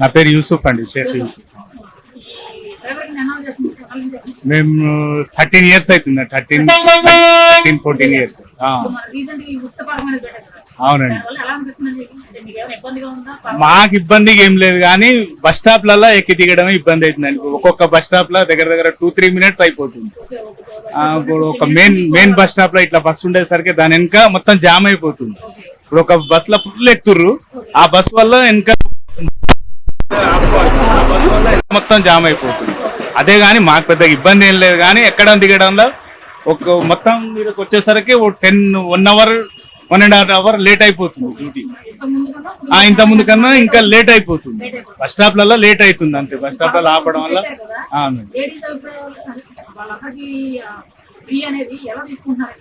నా పేరు యూసుఫ్ అండి యూసుఫ్. చెప్పండి. మేము థర్టీన్ ఇయర్స్ అవుతుంది థర్టీన్ థర్టీన్ ఫోర్టీన్ ఇయర్స్. అవునండి. మీకు? ఇబ్బందిగా ఏం లేదు కానీ బస్ స్టాప్లలో ఎక్కి దిగడమే ఇబ్బంది అవుతుందండి. ఒక్కొక్క బస్ స్టాప్లో దగ్గర దగ్గర టూ త్రీ మినిట్స్ అయిపోతుంది. ఇప్పుడు ఒక మెయిన్ మెయిన్ బస్ స్టాప్లో ఇట్లా బస్ ఉండేసరికి దాని వెనక మొత్తం జామ్ అయిపోతుంది. ఇప్పుడు ఒక బస్లో ఫుల్ ఎక్కుతుర్రు. ఆ బస్ వల్ల వెనక మొత్తం జామ్ అయిపోతుంది. అదే కానీ మాకు పెద్ద ఇబ్బంది ఏం లేదు కానీ ఎక్కడం దిగడంలో ఒక మొత్తం మీదకి వచ్చేసరికి ten one hour one and half hour late అయిపోతుంది డ్యూటీ. ఇంత ముందు కన్నా ఇంకా లేట్ అయిపోతుంది. బస్ స్టాప్లలో లేట్ అవుతుంది అంతే. బస్ స్టాప్లలో ఆపడం వల్ల ఫ్రీ అనేది ఎలా తీసుకుంటున్నారు?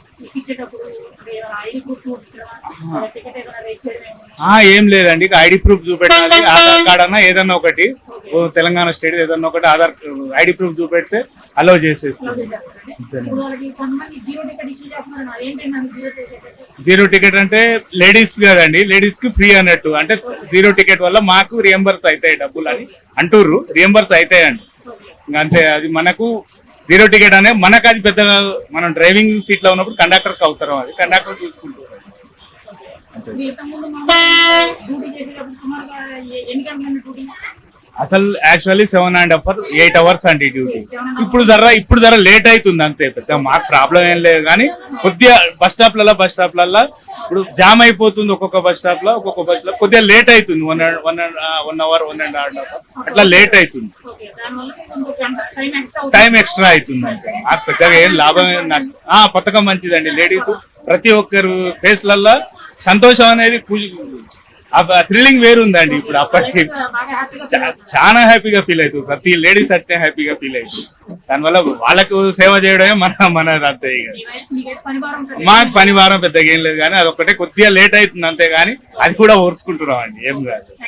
ఏం లేదండి. ఇక ఐడి ప్రూఫ్ చూపెట్టాలి. ఆధార్ కార్డ్ అన్నా ఏదన్నా ఒకటి. ఓ తెలంగాణ స్టేట్ ఏదన్నా ఒకటి ఆధార్ ఐడి ప్రూఫ్ చూపెడితే అలౌ చేసేస్తుంది జీరో టికెట్ అంటే? లేడీస్ కదండి. లేడీస్కి ఫ్రీ అన్నట్టు. అంటే జీరో టికెట్ వల్ల మాకు రియంబర్స్ అవుతాయి డబ్బులు అని అంటుర్రు. రియంబర్స్ అవుతాయండి. అంతే. అది మనకు జీరో టికెట్ అనే మనకు అది పెద్దగా మనం డ్రైవింగ్ సీట్లో ఉన్నప్పుడు కండక్టర్కి అవసరం అది. కండక్టర్ చూసుకుంటారు. అసలు actually seven and half eight hours అండి డ్యూటీ. ఇప్పుడు ధర ఇప్పుడు ధర లేట్ అవుతుంది అంతే పెద్ద మాకు ప్రాబ్లం ఏం లేదు. కానీ కొద్దిగా బస్ స్టాప్లలో బస్ స్టాప్లలో ఇప్పుడు జామ్ అయిపోతుంది ఒక్కొక్క బస్ స్టాప్లో ఒక్కొక్క బస్లో కొద్దిగా లేట్ అవుతుంది. One one one hour one and half hour అట్లా లేట్ అవుతుంది. టైం ఎక్స్ట్రా అవుతుంది అంతే. మాకు పెద్దగా ఏం లాభం నష్టం. ఆ పథకం మంచిదండి. లేడీస్ ప్రతి ఒక్కరు ఫేస్లల్లో సంతోషం అనేది థ్రిల్లింగ్ వేరుందండి ఇప్పుడు అప్పటికి. చాలా హ్యాపీగా ఫీల్ అవుతుంది. ప్రతి లేడీస్ అట్టే హ్యాపీగా ఫీల్ అవుతుంది. దానివల్ల వాళ్ళకు సేవ చేయడమే మన మన అంతే మాకు పని వారం పెద్దగా ఏం లేదు కానీ అదొక్కటే కొద్దిగా లేట్ అవుతుంది అంతే కానీ అది కూడా ఓర్చుకుంటున్నాం అండి ఏం కాదు.